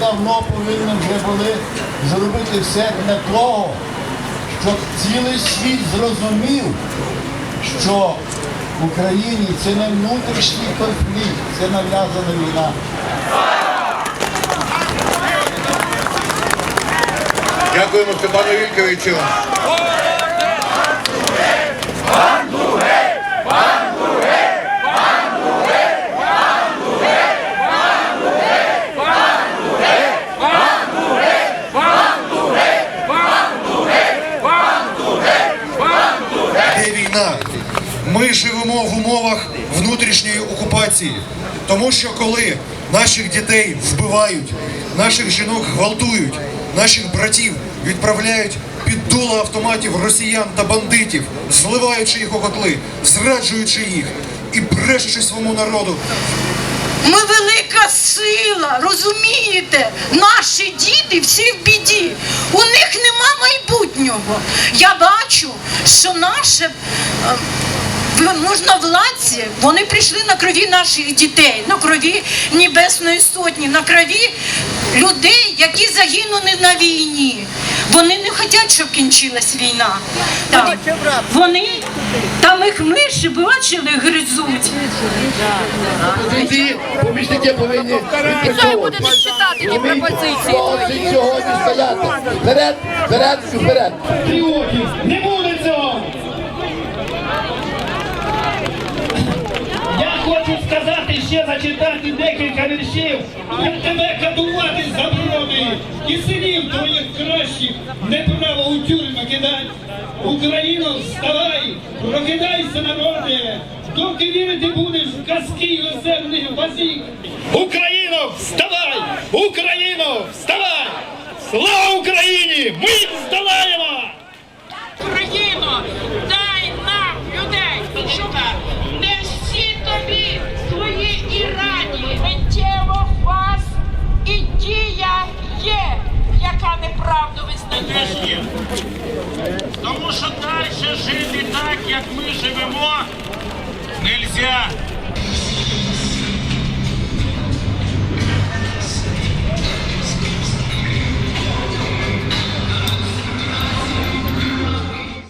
давно повинні вже були зробити все для того, щоб цілий світ зрозумів, що в Україні це не внутрішній конфлікт, це нав'язана війна. Дякуємо Степану Вільковичу. Війна? Ми живемо в умовах внутрішньої окупації, тому що коли наших дітей вбивають, наших жінок гвалтують, наших братів відправляють під дуло автоматів росіян та бандитів, зливаючи їх у котли, зраджуючи їх і брешучи своєму народу, Ми велика сила, розумієте? Наші діти всі в біді. У них нема майбутнього. Я бачу, що наше е, можновладці, вони прийшли на крові наших дітей, на крові Небесної Сотні, на крові людей, які загинули на війні. Вони не хочуть, щоб кінчилась війна. Так. Вони там їх миші бачили, гризуть. Помічники повинні ті пропозиції сьогодні стояти. Вперед, вперед вперед. патріотів. Не буде цього. Я хочу сказати ще зачитати декілька віршів. Я тебе катувати заборони і синів твоїх кращих не право у тюрми кидать. Україно, вставай, прокидайся, народе, доки вірити будеш в казки й озерних базік. Україно, вставай! Україно, вставай! Слава Україні! Ми здолаємо! Визнає. Тому що далі жити так, як ми живемо, нельзя.